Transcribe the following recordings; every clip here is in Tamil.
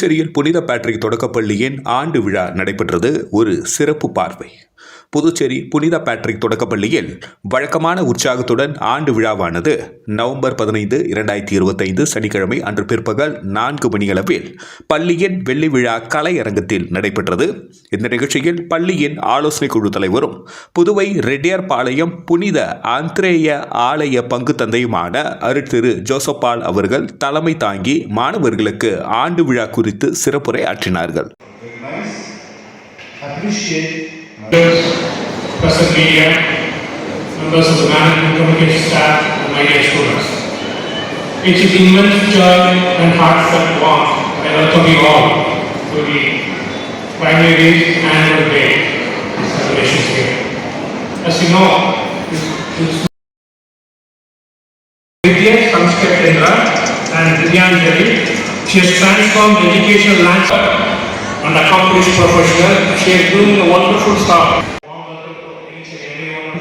புதுச்சேரியில் புனித பேட்ரிக் தொடக்கப்பள்ளியின் ஆண்டு விழா நடைபெற்றது. ஒரு சிறப்பு பார்வை. புதுச்சேரி புனித பேட்ரிக் தொடக்கப்பள்ளியில் வழக்கமான உற்சாகத்துடன் ஆண்டு விழாவானது நவம்பர் பதினைந்து இரண்டாயிரத்தி இருபத்தைந்து சனிக்கிழமை அன்று பிற்பகல் நான்கு மணியளவில் பள்ளியின் வெள்ளி விழா கலையரங்கத்தில் நடைபெற்றது இந்த நிகழ்ச்சியில் பள்ளியின் ஆலோசனை குழு தலைவரும் புதுவை ரெட்டியார் பாளையம் புனித ஆந்திரேய ஆலய பங்கு தந்தையுமான அருட்திரு ஜோசப்பால் அவர்கள் தலைமை தாங்கி மாணவர்களுக்கு ஆண்டு விழா குறித்து சிறப்புரை ஆற்றினார்கள். Appreciate present media, members of the management communication staff, and my dear students. It is immense joy and heartfelt warmth I welcome you all to the primary annual day celebrations here. As you know, this, Vidya Sanskrit Kendra and Vidyanjali, she has transformed educational landscape and accomplished professional. She is doing a wonderful stuff.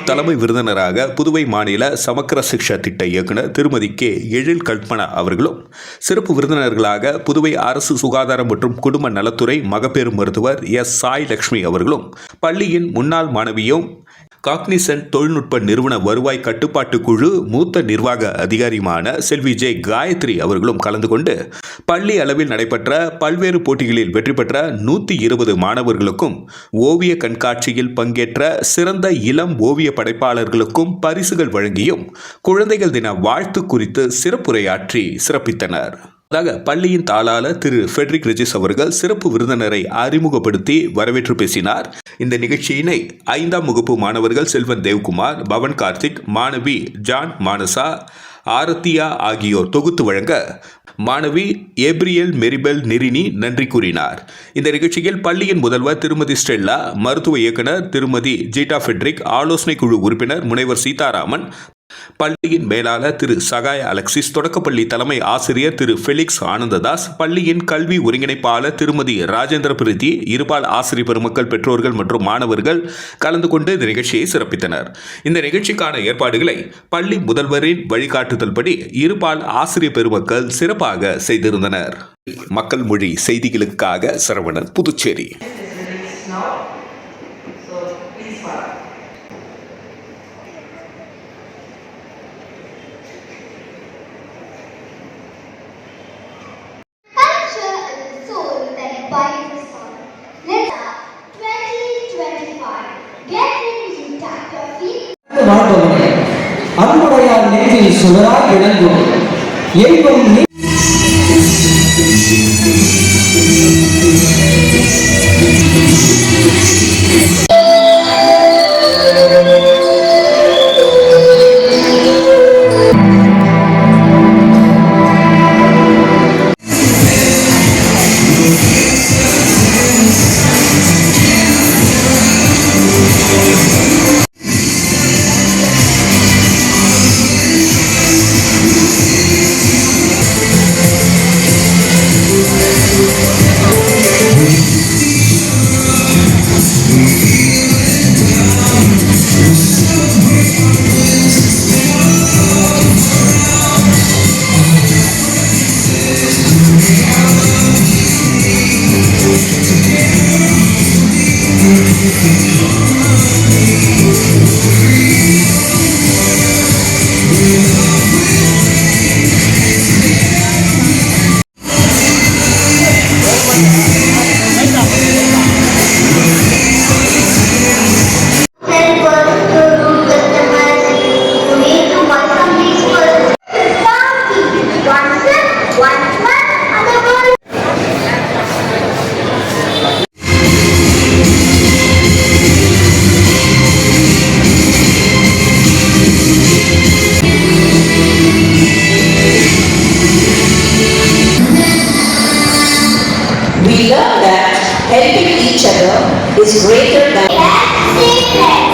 தலைமை விருந்தினராக புதுவை மாநில சமக்கர சிக்ஷா திட்ட இயக்குனர் திருமதி கே எழில் கல்பனா அவர்களும் சிறப்பு விருந்தினர்களாக புதுவை அரசு சுகாதாரம் மற்றும் குடும்ப நலத்துறை மகப்பேறு மருத்துவர் எஸ் சாய் லட்சுமி அவர்களும் பள்ளியின் முன்னாள் மாணவியும் காக்னிசன் தொழில்நுட்ப நிறுவன வருவாய் கட்டுப்பாட்டு குழு மூத்த நிர்வாக அதிகாரியுமான செல்வி ஜே காயத்ரி அவர்களும் கலந்து கொண்டு பள்ளி அளவில் நடைபெற்ற பல்வேறு போட்டிகளில் வெற்றி பெற்ற நூற்றி இருபது மாணவர்களுக்கும் ஓவிய கண்காட்சியில் பங்கேற்ற சிறந்த இளம் ஓவிய படைப்பாளர்களுக்கும் பரிசுகள் வழங்கியும் குழந்தைகள் தின வாழ்த்து குறித்து சிறப்புரையாற்றி சிறப்பித்தனர். முன்னதாக பள்ளியின் தாளாளர் திரு ஃபெட்ரிக் ரெஜிஸ் அவர்கள் சிறப்பு விருந்தினரை அறிமுகப்படுத்தி வரவேற்று பேசினார். இந்த நிகழ்ச்சியினை ஐந்தாம் வகுப்பு மாணவர்கள் செல்வன் தேவ்குமார் பவன் கார்த்திக் மாணவி ஜான் மானசா ஆரத்தியா ஆகியோர் தொகுத்து வழங்க மாணவி ஏப்ரியல் மெரிபெல் நெரினி நன்றி கூறினார். இந்த நிகழ்ச்சியில் பள்ளியின் முதல்வர் திருமதி ஸ்டெல்லா மருத்துவ இயக்குனர் திருமதி ஜீட்டா ஃபெட்ரிக் ஆலோசனை குழு உறுப்பினர் முனைவர் சீதாராமன் பள்ளியின் மேலாளர் திரு சகாய அலெக்சிஸ் தொடக்கப்பள்ளி தலைமை ஆசிரியர் திரு ஃபெலிக்ஸ் ஆனந்ததாஸ் பள்ளியின் கல்வி ஒருங்கிணைப்பாளர் திருமதி ராஜேந்திர பிரீத்தி இருபால் ஆசிரியர் பெருமக்கள் பெற்றோர்கள் மற்றும் மாணவர்கள் கலந்து கொண்டு இந்த நிகழ்ச்சியை சிறப்பித்தனர். இந்த நிகழ்ச்சிக்கான ஏற்பாடுகளை பள்ளி முதல்வரின் வழிகாட்டுதல்படி இருபால் ஆசிரியர் பெருமக்கள் சிறப்பாக செய்திருந்தனர். மக்கள் மொழி செய்திகளுக்காக சரவணன் புதுச்சேரி. அன்புடையார் சுவராய் விளங்கும். எங்கும் நீ love that helping each other is greater than...